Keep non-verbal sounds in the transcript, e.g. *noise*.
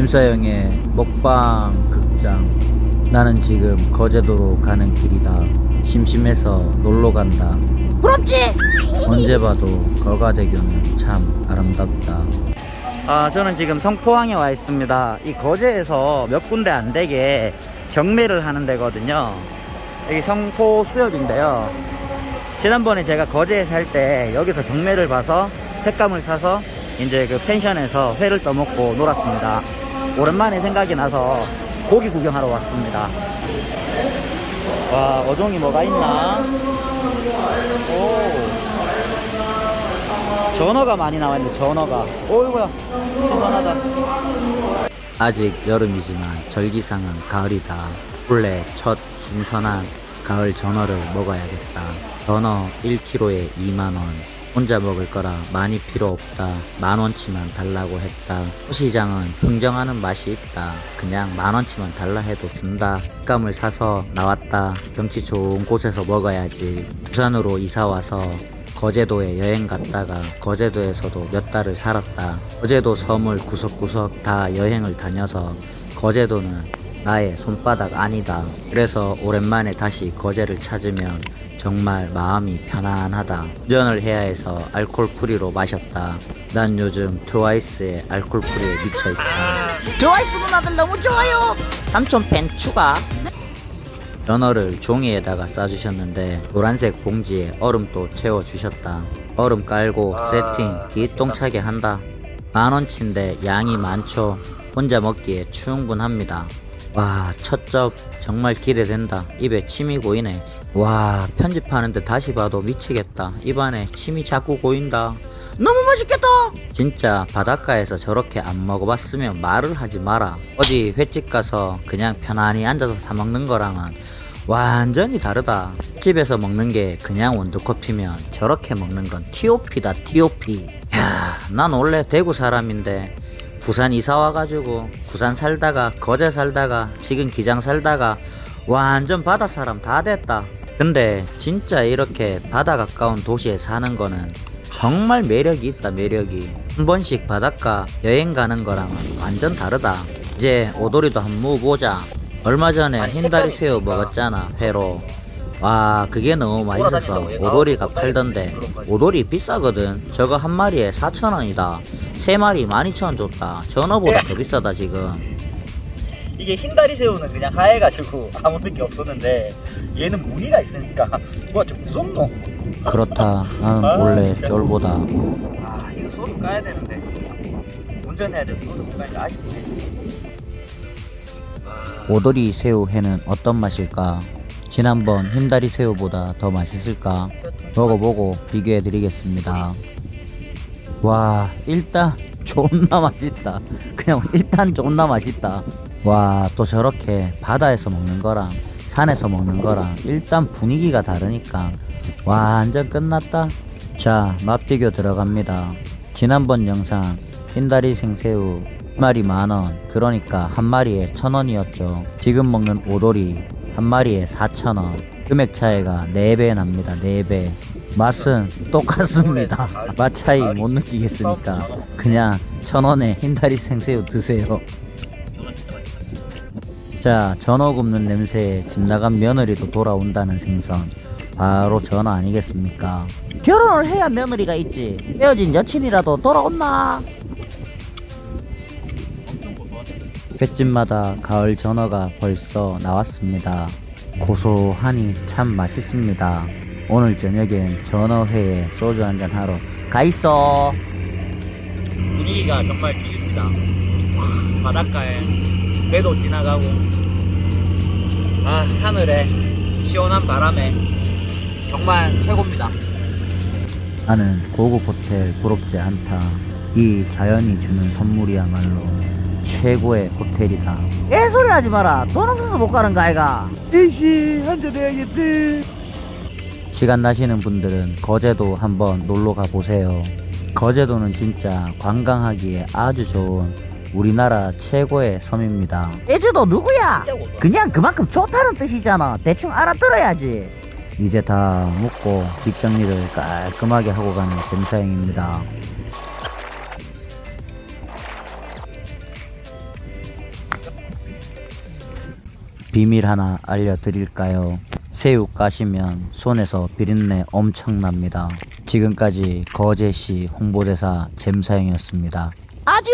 잼사형의 먹방 극장. 나는 지금 거제도로 가는 길이다. 심심해서 놀러 간다. 부럽지? 언제 봐도 거가대교는 참 아름답다. 아 저는 지금 성포항에 와 있습니다. 이 거제에서 몇 군데 안 되게 경매를 하는 데거든요. 여기 성포 수협인데요. 지난번에 제가 거제에 살 때 여기서 경매를 봐서 색감을 사서 이제 그 펜션에서 회를 떠먹고 놀았습니다 오랜만에 생각이 나서 고기 구경하러 왔습니다. 와 어종이 뭐가 있나? 오. 전어가 많이 나와 있는데 전어가. 오이구야 신선하다. 아직 여름이지만 절기상은 가을이다. 원래 첫 신선한 가을 전어를 먹어야겠다. 전어 1kg에 2만원 혼자 먹을 거라 많이 필요 없다. 만 원치만 달라고 했다. 시장은 흥정하는 맛이 있다. 그냥 만 원치만 달라 해도 준다. 식감을 사서 나왔다. 경치 좋은 곳에서 먹어야지. 부산으로 이사 와서 거제도에 여행 갔다가 거제도에서도 몇 달을 살았다. 거제도 섬을 구석구석 다 여행을 다녀서 거제도는 나의 손바닥 아니다. 그래서 오랜만에 다시 거제를 찾으면 정말 마음이 편안하다. 운전을 해야 해서 알콜 프리로 마셨다. 난 요즘 트와이스의 알콜 프리에 미쳐있다. 트와이스 누나들 너무 좋아요. 삼촌 팬 추가. 연어를 종이에다가 싸주셨는데 노란색 봉지에 얼음도 채워주셨다. 얼음 깔고 세팅 기똥차게 한다. 만원치인데 양이 많죠. 혼자 먹기에 충분합니다. 와, 첫 접 정말 기대된다. 입에 침이 고이네. 와, 편집하는데 다시 봐도 미치겠다. 입안에 침이 자꾸 고인다. 너무 맛있겠다. 진짜 바닷가에서 저렇게 안 먹어봤으면 말을 하지 마라. 어디 횟집 가서 그냥 편안히 앉아서 사 먹는 거랑은 완전히 다르다. 집에서 먹는 게 그냥 원두커피면 저렇게 먹는 건 TOP다, TOP. 야, 난 원래 대구 사람인데 부산 이사 와가지고 부산 살다가 거제 살다가 지금 기장 살다가 완전 바다 사람 다 됐다. 근데 진짜 이렇게 바다 가까운 도시에 사는 거는 정말 매력이 있다 매력이. 한 번씩 바닷가 여행 가는 거랑은 완전 다르다. 이제 오돌이도 한번 먹어보자. 얼마 전에 흰다리 새우 먹었잖아 회로. 와 그게 너무 맛있어서 오돌이가 팔던데. 오돌이 비싸거든. 저거 한 마리에 4천원이다 세 마리 12,000원 줬다. 전어보다 더 비싸다 지금. 이게 흰다리 새우는 그냥 하얘가지고 아무 느낌 없었는데 얘는 무늬가 있으니까 뭐가 좀 무섭노? 그렇다. 나는 원래 쫄보다. 아 이거 소주 까야 되는데. 운전해야 돼 소주 못 까니까 아쉽네. 오돌이 새우 회는 어떤 맛일까? 지난번 흰다리 새우보다 더 맛있을까? 먹어보고 비교해 드리겠습니다. 와, 일단 존나 맛있다. 그냥 일단 존나 맛있다. 와, 또 저렇게 바다에서 먹는 거랑 산에서 먹는 거랑 일단 분위기가 다르니까 완전 끝났다. 자, 맛비교 들어갑니다. 지난번 영상 흰다리 생새우 한 마리 만원 그러니까 한 마리에 천원이었죠 지금 먹는 오돌이 한 마리에 사천원 금액 차이가 4배 납니다 4배 맛은 똑같습니다 맛 차이 못 느끼겠으니까 그냥 천원에 흰다리 생새우 드세요 자 전어 굽는 냄새에 집 나간 며느리도 돌아온다는 생선 바로 전어 아니겠습니까 결혼을 해야 며느리가 있지. 헤어진 여친이라도 돌아온나? 횟집마다 가을 전어가 벌써 나왔습니다. 고소하니 참 맛있습니다. 오늘 저녁엔 전어회에 소주 한잔 하러 가 있어. 분위기가 정말 뒤집니다. *laughs* 바닷가에 배도 지나가고, 아 하늘에 시원한 바람에 정말 최고입니다. 나는 고급 호텔 부럽지 않다. 이 자연이 주는 선물이야말로 최고의 호텔이다. 애소리 하지 마라. 돈 없어서 못 가는 거 아이가. 에이씨 한잔 해야겠네 시간 나시는 분들은 거제도 한번 놀러 가보세요. 거제도는 진짜 관광하기에 아주 좋은 우리나라 최고의 섬입니다. 제주도 누구야? 그냥 그만큼 좋다는 뜻이잖아. 대충 알아들어야지. 이제 다 묵고 뒷정리를 깔끔하게 하고 가는 잼사행입니다. 비밀 하나 알려드릴까요? 새우 까시면 손에서 비린내 엄청납니다. 지금까지 거제시 홍보대사 잼사형이었습니다. 아주